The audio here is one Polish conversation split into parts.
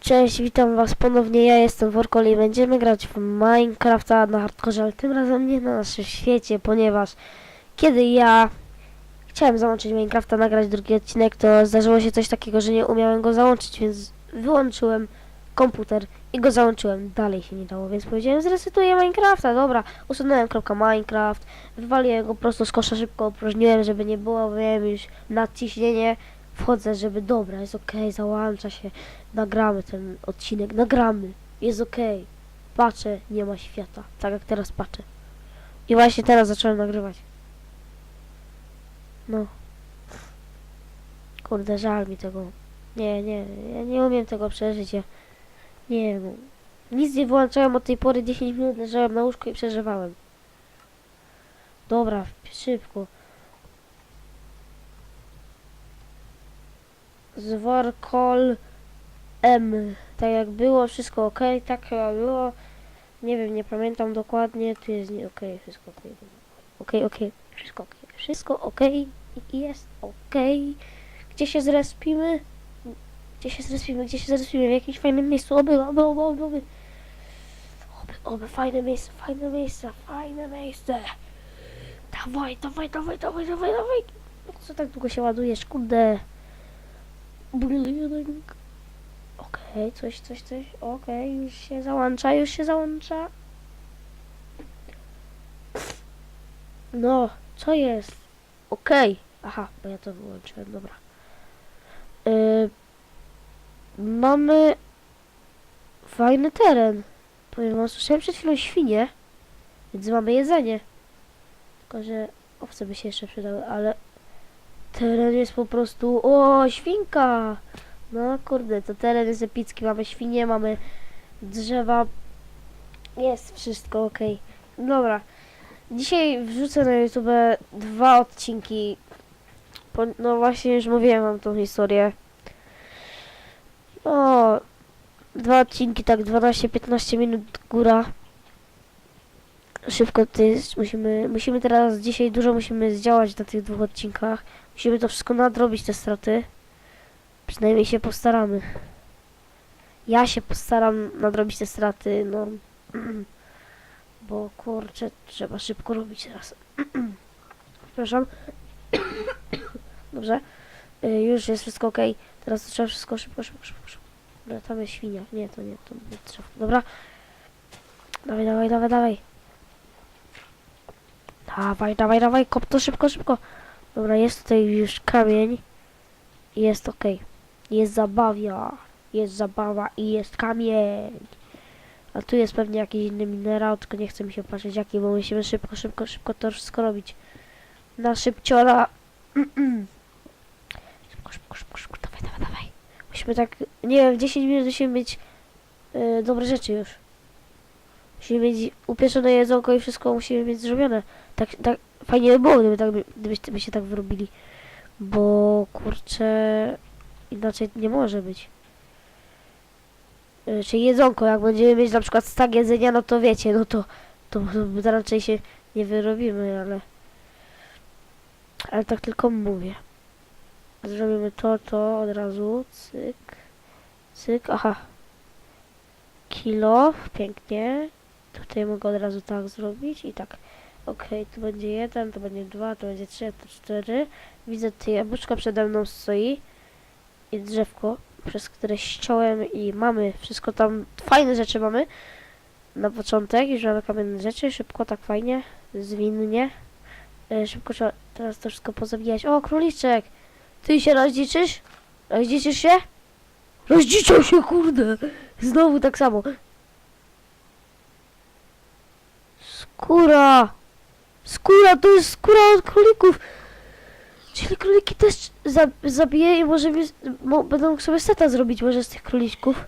Cześć, witam was ponownie, ja jestem Workol i będziemy grać w Minecrafta na hardkorze, ale tym razem nie na naszym świecie, ponieważ kiedy ja chciałem załączyć Minecrafta, nagrać drugi odcinek, to zdarzyło się coś takiego, że nie umiałem go załączyć, więc wyłączyłem komputer i go załączyłem. Dalej się nie dało, więc powiedziałem zresetuję Minecrafta, dobra, usunąłem kropka Minecraft, wywaliłem go prosto z kosza, szybko opróżniłem, żeby nie było, miałem już nadciśnienie, wchodzę, żeby dobra, jest okej, załącza się, nagramy ten odcinek, nagramy, jest okej. Patrzę, nie ma świata, tak jak teraz patrzę. I właśnie teraz zacząłem nagrywać. No. Kurde, żal mi tego. Nie, nie, ja nie umiem tego przeżyć. Ja, nie, no. Nic nie wyłączałem od tej pory, 10 minut leżałem na łóżku i przeżywałem. Dobra, szybko. Zworkol M. Tak jak było, wszystko ok, tak chyba było. Nie wiem, nie pamiętam dokładnie. Tu jest nie ok, wszystko ok. Ok, ok, wszystko ok. Wszystko ok jest ok. Gdzie się zrespimy? Gdzie się zrespimy? Gdzie się zrespimy? W jakimś fajnym miejscu. Oby, oby, oby, oby, oby. Oby, oby, fajne miejsce, fajne miejsce, fajne miejsce. Dawaj, dawaj, dawaj, dawaj, dawaj, dawaj. No Co tak długo się ładujesz, kurde? Budynek. Okej, coś, coś, coś. Okej, już się załącza, już się załącza. No, co jest? Okej. Aha, bo ja to wyłączyłem, dobra. Mamy fajny teren. Powiem wam, słyszałem przed chwilą świnie, więc mamy jedzenie. Tylko, że owce by się jeszcze przydały, ale teren jest po prostu... O, świnka! No kurde, to teren jest epicki. Mamy świnie, mamy drzewa. Jest wszystko ok. Dobra. Dzisiaj wrzucę na YouTube dwa odcinki. No właśnie już mówiłem wam tą historię. O, dwa odcinki, tak 12-15 minut góra. Szybko to jest, musimy, musimy teraz dzisiaj dużo musimy zdziałać na tych dwóch odcinkach. Musimy to wszystko nadrobić, te straty. Przynajmniej się postaramy. Ja się postaram nadrobić te straty, no. Bo kurczę, trzeba szybko robić teraz. Przepraszam. Dobrze. Y, już jest wszystko ok. Teraz trzeba wszystko szybko, szybko, szybko, szybko. Dobra, tam jest świnia. Nie, to nie, to nie trzeba. Dobra. Dawaj, dawaj, dawaj, dawaj. Dawaj, dawaj, dawaj, kop to szybko, szybko. Dobra, jest tutaj już kamień. Jest ok. Jest zabawia. Jest zabawa i jest kamień. A tu jest pewnie jakiś inny minerał, tylko nie chcę mi się patrzeć jaki, bo musimy szybko, szybko, szybko to wszystko robić. Na szybciora. dawaj, dawaj, dawaj. Musimy tak, nie wiem, w 10 minut musimy mieć y, dobre rzeczy już. Musimy mieć upieczone jedzonko i wszystko musimy mieć zrobione. Tak, tak, fajnie by było, gdyby, tak, by- gdybyście by się tak wyrobili. Bo, kurczę, inaczej nie może być. Y, Czyli jedzonko, jak będziemy mieć na przykład stak jedzenia, no to wiecie, no to, to, to raczej się nie wyrobimy, ale... Ale tak tylko mówię. Zrobimy to, to od razu, cyk, cyk, aha. Kilo, pięknie. Tutaj mogę od razu tak zrobić i tak. Okej, tu będzie jeden, tu będzie dwa, tu będzie trzy, tu cztery. Widzę tutaj jabłuszko przede mną stoi i drzewko, przez które ściąłem i mamy wszystko tam, fajne rzeczy mamy. Na początek już mamy kamienne rzeczy, szybko, tak fajnie, zwinnie. E, szybko trzeba teraz to wszystko pozabijać. O, króliczek! Ty się rozdziczysz? Rozdziczysz się? Rozdziczał się, kurde! Znowu tak samo. Skóra! Skóra, to jest skóra od królików! Czyli króliki też za, zabiję i może mi, mo, będą sobie seta zrobić może z tych króliczków.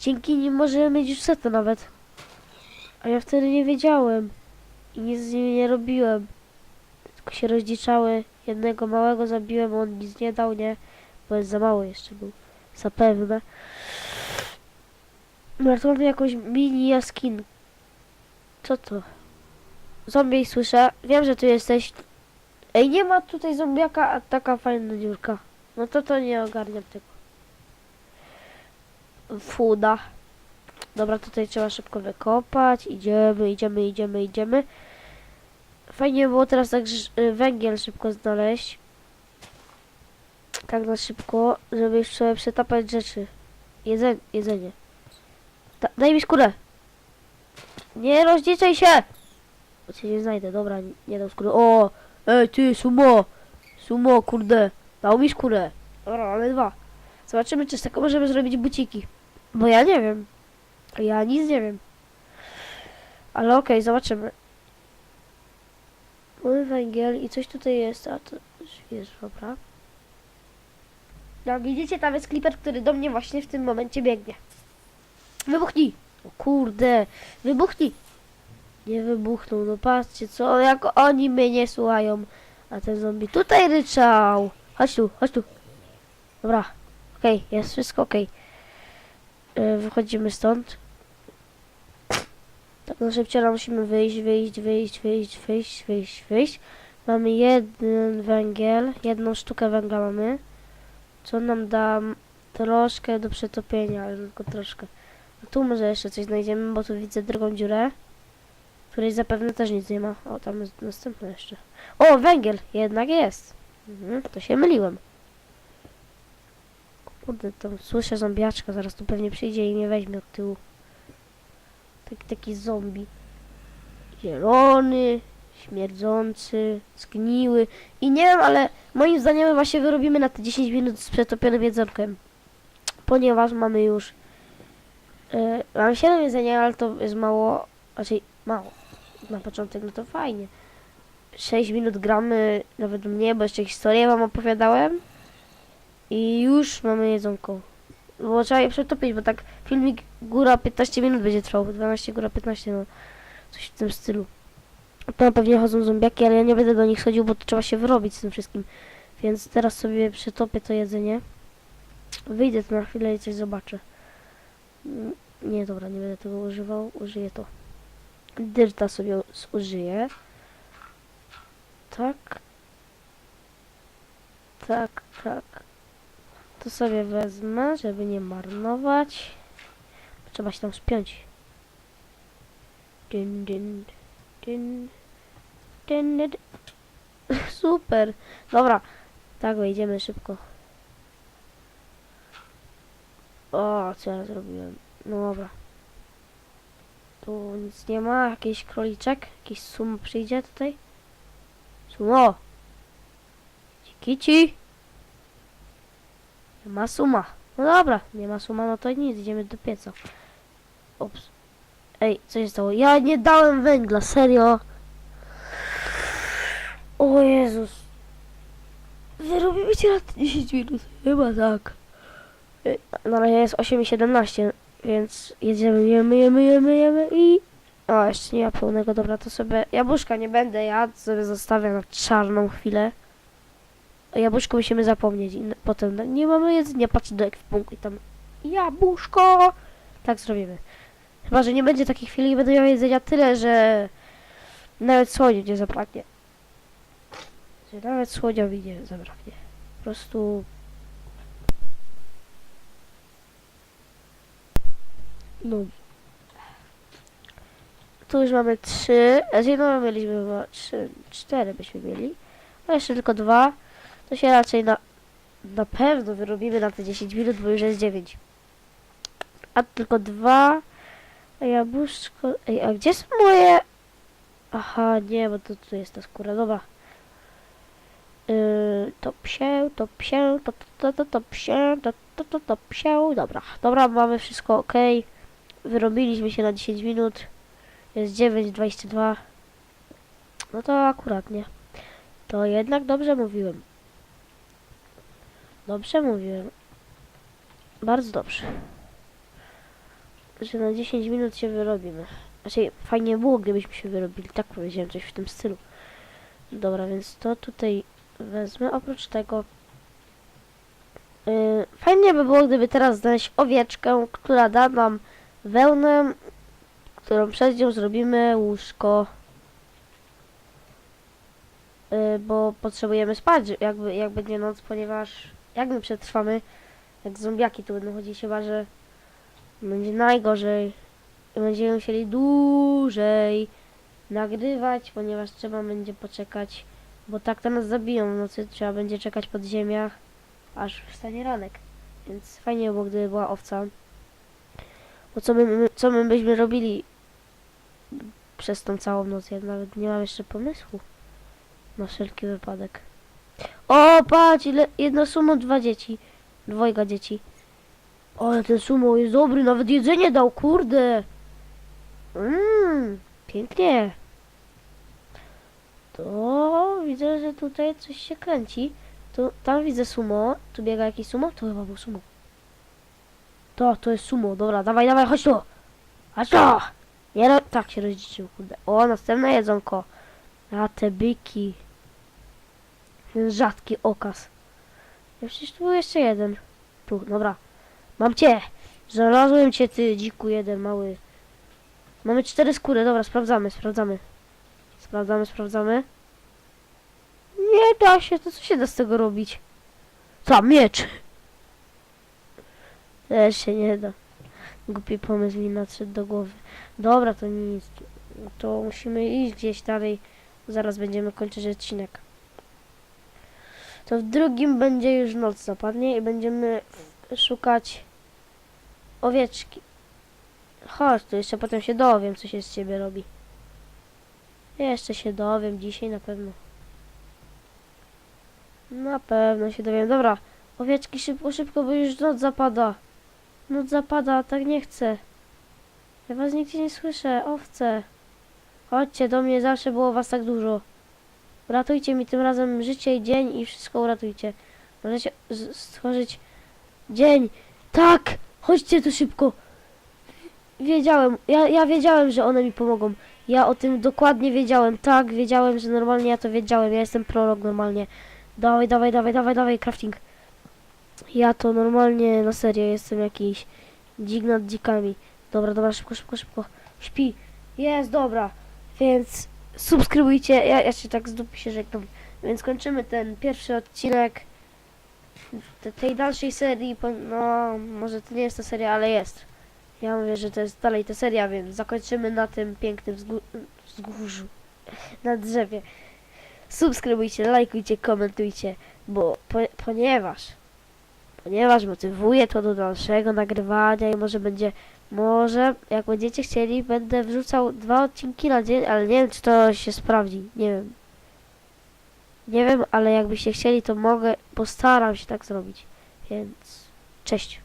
Dzięki nim możemy mieć już seta nawet. A ja wtedy nie wiedziałem. I nic z nimi nie robiłem. Tylko się rozdziczały. Jednego małego zabiłem, on nic nie dał, nie? Bo jest za mały jeszcze był. Zapewne. No to mamy jakąś mini jaskinkę. Co to? Zombie słyszę. Wiem, że tu jesteś. Ej, nie ma tutaj zombiaka, a taka fajna dziurka. No to to nie ogarniam tego. Fuda. Dobra, tutaj trzeba szybko wykopać. Idziemy, idziemy, idziemy, idziemy. Fajnie było teraz tak y, węgiel szybko znaleźć. Tak na szybko, żeby sobie przetapać rzeczy. Jedze jedzenie. Da daj mi skórę. Nie rozdziczaj się! Bo cię nie znajdę, dobra, nie, dam skóry. O! Ej, ty, sumo! Sumo, kurde. Dał mi skórę. Dobra, mamy dwa. Zobaczymy, czy z tego możemy zrobić buciki. Bo ja nie wiem. Ja nic nie wiem. Ale okej, zobaczymy. Mamy węgiel i coś tutaj jest, a to jest, dobra. Jak widzicie, tam jest kliper, który do mnie właśnie w tym momencie biegnie. Wybuchnij! O kurde, wybuchnij! Nie wybuchnął, no patrzcie, co, jak oni mnie nie słuchają. A ten zombie tutaj ryczał. Chodź tu, chodź tu. Dobra, okej, jest wszystko okej. E, Wychodzimy stąd. Tak na szybciej musimy wyjść, wyjść, wyjść, wyjść, wyjść, wyjść, wyjść. Mamy jeden węgiel, jedną sztukę węgla mamy. Co nam da troszkę do przetopienia, ale tylko troszkę. A tu może jeszcze coś znajdziemy, bo tu widzę drugą dziurę. Której zapewne też nic nie ma. O, tam jest następna jeszcze. O, węgiel! Jednak jest. Mhm, to się myliłem. Kurde, tam słyszę zombiaczka, zaraz tu pewnie przyjdzie i mnie weźmie od tyłu. Taki, taki zombie. Zielony, śmierdzący, zgniły. I nie wiem, ale moim zdaniem się wyrobimy na te 10 minut z przetopionym jedzonkiem. Ponieważ mamy już... Yy, mamy 7 jedzenia, ale to jest mało... Znaczy, mało. Na początek, no to fajnie. 6 minut gramy, nawet mniej, bo jeszcze historię wam opowiadałem. I już mamy jedzonko. Bo trzeba je przetopić, bo tak filmik góra 15 minut będzie trwał. 12 góra 15, no. Coś w tym stylu. To pewnie chodzą zombiaki, ale ja nie będę do nich chodził, bo to trzeba się wyrobić z tym wszystkim. Więc teraz sobie przetopię to jedzenie. Wyjdę tu na chwilę i coś zobaczę. Mm, Nie, dobra, nie będę tego używał. Użyję to. Dyrta sobie użyję. Tak. Tak, tak. To sobie wezmę, żeby nie marnować. Trzeba się tam spiąć. Dyn, dyn, dyn, dyn, dyn. Super. Dobra. Tak, wejdziemy szybko. O, co ja zrobiłem? No dobra. Tu nic nie ma. Jakiś króliczek? Jakiś sum przyjdzie tutaj? Sumo! Kici! Nie ma suma. No dobra, nie ma suma, no to nic, idziemy do pieca. Ups. Ej, co się stało? Ja nie dałem węgla, serio. O Jezus. Wyrobimy cię na 10 minut. Chyba tak. Na razie jest 8,17, więc jedziemy, jemy, jemy, jemy, jemy i... O, jeszcze nie ma pełnego, dobra, to sobie... Jabłuszka nie będę jadł, sobie zostawię na czarną chwilę. O jabłuszku musimy zapomnieć i potem nie mamy jedzenia, patrz do ekwipunku i tam jabłuszko! Tak zrobimy. Chyba, że nie będzie takiej chwili i będę miał jedzenia tyle, że nawet słodziu nie zabraknie. Że nawet słodziowi nie zabraknie. Po prostu... No. Tu już mamy trzy, z jedną mieliśmy chyba trzy, cztery byśmy mieli. A jeszcze tylko dwa. To się raczej na, na pewno wyrobimy na te 10 minut, bo już jest 9. A tylko dwa. Jabłuszko. Ej, a gdzie są moje. Aha, nie, bo to tu jest ta skóra, dobra. Yy, to psie, to psie, to to to to psie, to to to to psie, dobra. Dobra, mamy wszystko ok. Wyrobiliśmy się na 10 minut. Jest 9,22. No to akuratnie. To jednak dobrze mówiłem. Dobrze mówiłem. Bardzo dobrze. Że na 10 minut się wyrobimy. Znaczy, fajnie było, gdybyśmy się wyrobili. Tak powiedziałem, coś w tym stylu. Dobra, więc to tutaj wezmę. Oprócz tego... Yy, fajnie by było, gdyby teraz znaleźć owieczkę, która da nam wełnę, którą przez nią zrobimy łóżko. Y, bo potrzebujemy spać, jakby, jak będzie noc, ponieważ jak my przetrwamy, jak zombiaki tu będą chodzić, chyba że będzie najgorzej. I Będziemy musieli dłużej nagrywać, ponieważ trzeba będzie poczekać, bo tak to nas zabiją w nocy, trzeba będzie czekać pod ziemiach, aż wstanie ranek. Więc fajnie było, gdyby była owca. Bo co my, my, co my byśmy robili przez tą całą noc? Ja nawet nie mam jeszcze pomysłu. Na wszelki wypadek. O, patrz, ile, jedno sumo, dwa dzieci. Dwojga dzieci. Ale ten sumo jest dobry, nawet jedzenie dał, kurde. Mmm, pięknie. To widzę, że tutaj coś się kręci. Tu, tam widzę sumo. Tu biega jakiś sumo? To chyba był sumo. To, to jest sumo. Dobra, dawaj, dawaj, chodź tu. Chodź tu. Nie, tak się rozdziczył, kurde. O, następne jedzonko. A te byki. Ten rzadki okaz. Ja przecież tu był jeszcze jeden. Tu, dobra. Mam cię. Znalazłem cię, ty dziku jeden mały. Mamy cztery skóry, dobra, sprawdzamy, sprawdzamy. Sprawdzamy, sprawdzamy. Nie da się, to co się da z tego robić? Co, miecz? Też się nie da. Głupi pomysł mi nadszedł do głowy. Dobra, to nic. To musimy iść gdzieś dalej. Zaraz będziemy kończyć odcinek. To w drugim będzie już noc zapadnie i będziemy szukać owieczki. Chodź, to jeszcze potem się dowiem, co się z ciebie robi. Jeszcze się dowiem, dzisiaj na pewno. Na pewno się dowiem. Dobra, owieczki szybko, szybko, bo już noc zapada. Noc zapada, tak nie chcę. Ja was nigdzie nie słyszę, owce. Chodźcie do mnie, zawsze było was tak dużo. Uratujcie mi tym razem życie i dzień i wszystko uratujcie. Możecie stworzyć dzień. Tak! Chodźcie tu szybko. Wiedziałem, ja, ja wiedziałem, że one mi pomogą. Ja o tym dokładnie wiedziałem. Tak, wiedziałem, że normalnie ja to wiedziałem. Ja jestem prorok normalnie. Dawaj, dawaj, dawaj, dawaj, dawaj, crafting. Ja to normalnie, na serio, jestem jakiś dzik nad dzikami. Dobra, dobra, szybko, szybko, szybko. Śpi. Jest, dobra. Więc subskrybujcie. Ja, ja się tak z dupy się żegnam. Więc kończymy ten pierwszy odcinek te, tej dalszej serii. No, może to nie jest ta seria, ale jest. Ja mówię, że to jest dalej ta seria, więc zakończymy na tym pięknym wzgó- wzgórzu. Na drzewie. Subskrybujcie, lajkujcie, komentujcie, bo po, ponieważ ponieważ motywuje to do dalszego nagrywania i może będzie może jak będziecie chcieli będę wrzucał dwa odcinki na dzień, ale nie wiem czy to się sprawdzi, nie wiem. Nie wiem, ale jakbyście chcieli to mogę, postaram się tak zrobić. Więc cześć.